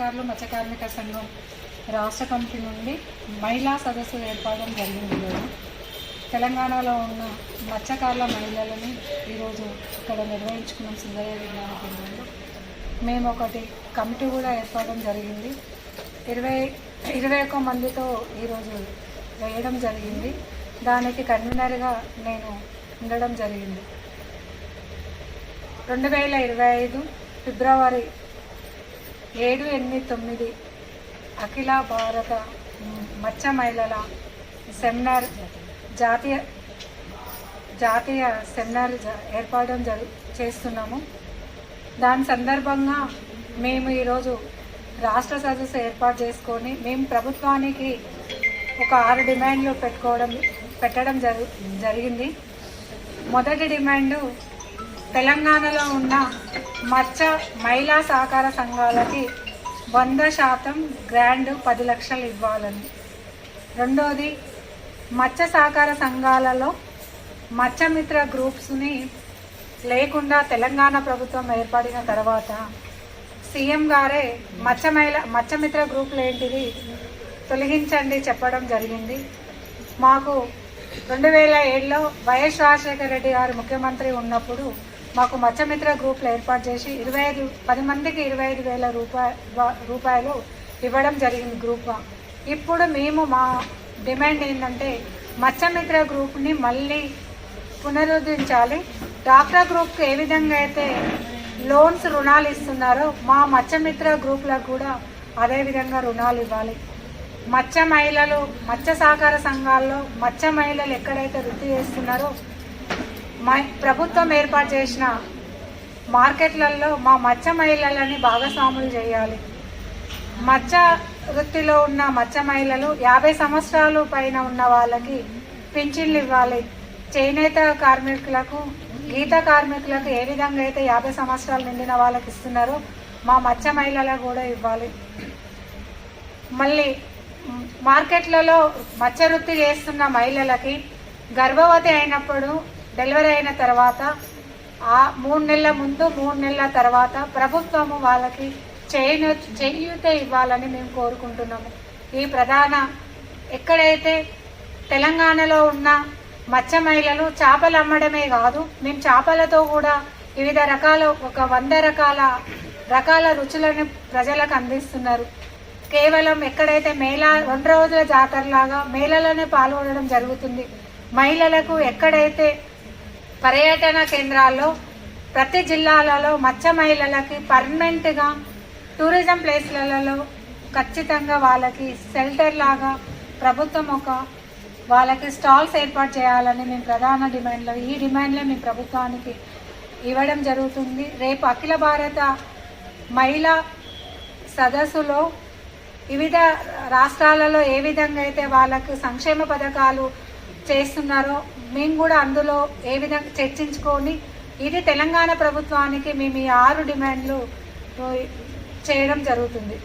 సంఘం రాష్ట్ర కమిటీ నుండి మహిళా సదస్సు ఏర్పడడం జరిగింది ఈరోజు తెలంగాణలో ఉన్న మత్స్యకారుల మహిళలని ఈరోజు ఇక్కడ నిర్వహించుకున్నాం సుందరయ్య విజ్ఞాన కేంద్రంలో మేము ఒకటి కమిటీ కూడా ఏర్పడడం జరిగింది. ఇరవై ఇరవై ఒక్క మందితో ఈరోజు వేయడం జరిగింది. దానికి కన్వీనర్గా నేను ఉండడం జరిగింది. రెండు వేల ఇరవై ఐదు ఫిబ్రవరి ఏడు ఎనిమిది తొమ్మిది అఖిల భారత మత్స్య మహిళల సెమినార్ జాతీయ జాతీయ సెమినార్ జ- ఏర్పాటు జరు చేస్తున్నాము. దాని సందర్భంగా మేము ఈరోజు రాష్ట్ర సదస్సు ఏర్పాటు చేసుకొని మేము ప్రభుత్వానికి ఒక ఆరు డిమాండ్లు పెట్టుకోవడం పెట్టడం జరు జరిగింది. మొదటి డిమాండు తెలంగాణలో ఉన్న మత్స్య మహిళా సహకార సంఘాలకి వంద శాతం గ్రాండ్ పది లక్షలు ఇవ్వాలని. రెండోది మత్స్య సహకార సంఘాలలో మత్స్యమిత్ర గ్రూప్స్ని లేకుండా తెలంగాణ ప్రభుత్వం ఏర్పడిన తర్వాత సీఎం గారే మత్స్య మహిళ మత్స్యమిత్ర గ్రూపులు ఏంటివి తొలగించండి చెప్పడం జరిగింది. మాకు రెండు వేల ఏడులో వైఎస్ రాజశేఖర రెడ్డి గారు ముఖ్యమంత్రి ఉన్నప్పుడు మాకు మత్స్యమిత్ర గ్రూప్లు ఏర్పాటు చేసి ఇరవై ఐదు పది మందికి ఇరవై ఐదు వేల రూపాయ రూపాయలు ఇవ్వడం జరిగింది గ్రూప్గా ఇప్పుడు మేము మా డిమాండ్ ఏంటంటే మత్స్యమిత్ర గ్రూప్ని మళ్ళీ పునరుద్ధరించాలి. డాక్టర్ గ్రూప్కి ఏ విధంగా అయితే లోన్స్ రుణాలు ఇస్తున్నారో మా మత్స్యమిత్ర గ్రూప్లకు కూడా అదే విధంగా రుణాలు ఇవ్వాలి. మత్స్య మహిళలు మత్స్య సహకార సంఘాల్లో మత్స్య మహిళలు ఎక్కడైతే వృత్తి చేస్తున్నారో మా ప్రభుత్వం ఏర్పాటు చేసిన మార్కెట్లలో మా మత్స్య మహిళలని భాగస్వాములు చేయాలి. మత్స్య వృత్తిలో ఉన్న మత్స్య మహిళలు యాభై సంవత్సరాలు పైన ఉన్న వాళ్ళకి పింఛన్లు ఇవ్వాలి. చేనేత కార్మికులకు గీత కార్మికులకు ఏ విధంగా అయితే యాభై సంవత్సరాలు నిండిన వాళ్ళకి ఇస్తున్నారో మా మత్స్య మహిళలకు కూడా ఇవ్వాలి. మళ్ళీ మార్కెట్లలో మత్స్య వృత్తి చేస్తున్న మహిళలకి గర్భవతి అయినప్పుడు డెలివరీ అయిన తర్వాత ఆ మూడు నెలల ముందు మూడు నెలల తర్వాత ప్రభుత్వము వాళ్ళకి చేయుత చేయూత ఇవ్వాలని మేము కోరుకుంటున్నాము. ఈ ప్రధాన ఎక్కడైతే తెలంగాణలో ఉన్న మత్స్య మహిళలు చేపలు అమ్మడమే కాదు మేము చేపలతో కూడా వివిధ రకాల ఒక వంద రకాల రకాల రుచులను ప్రజలకు అందిస్తున్నారు. కేవలం ఎక్కడైతే మేళ రెండు రోజుల జాతరలాగా మేళలోనే పాల్గొనడం జరుగుతుంది. మహిళలకు ఎక్కడైతే పర్యటన కేంద్రాల్లో ప్రతి జిల్లాలలో మత్స్య మహిళలకి పర్మనెంట్గా టూరిజం ప్లేస్లలో ఖచ్చితంగా వాళ్ళకి షెల్టర్ లాగా ప్రభుత్వం ఒక వాళ్ళకి స్టాల్స్ ఏర్పాటు చేయాలని మేము ప్రధాన డిమాండ్లు ఈ డిమాండ్లే మేము ప్రభుత్వానికి ఇవ్వడం జరుగుతుంది. రేపు అఖిల భారత మహిళా సదస్సులో వివిధ రాష్ట్రాలలో ఏ విధంగా అయితే వాళ్ళకు సంక్షేమ పథకాలు చేస్తున్నారో మేము కూడా అందులో ఏ విధంగా చర్చించుకొని ఇది తెలంగాణ ప్రభుత్వానికి మేము ఈ ఆరు డిమాండ్లు చేయడం జరుగుతుంది.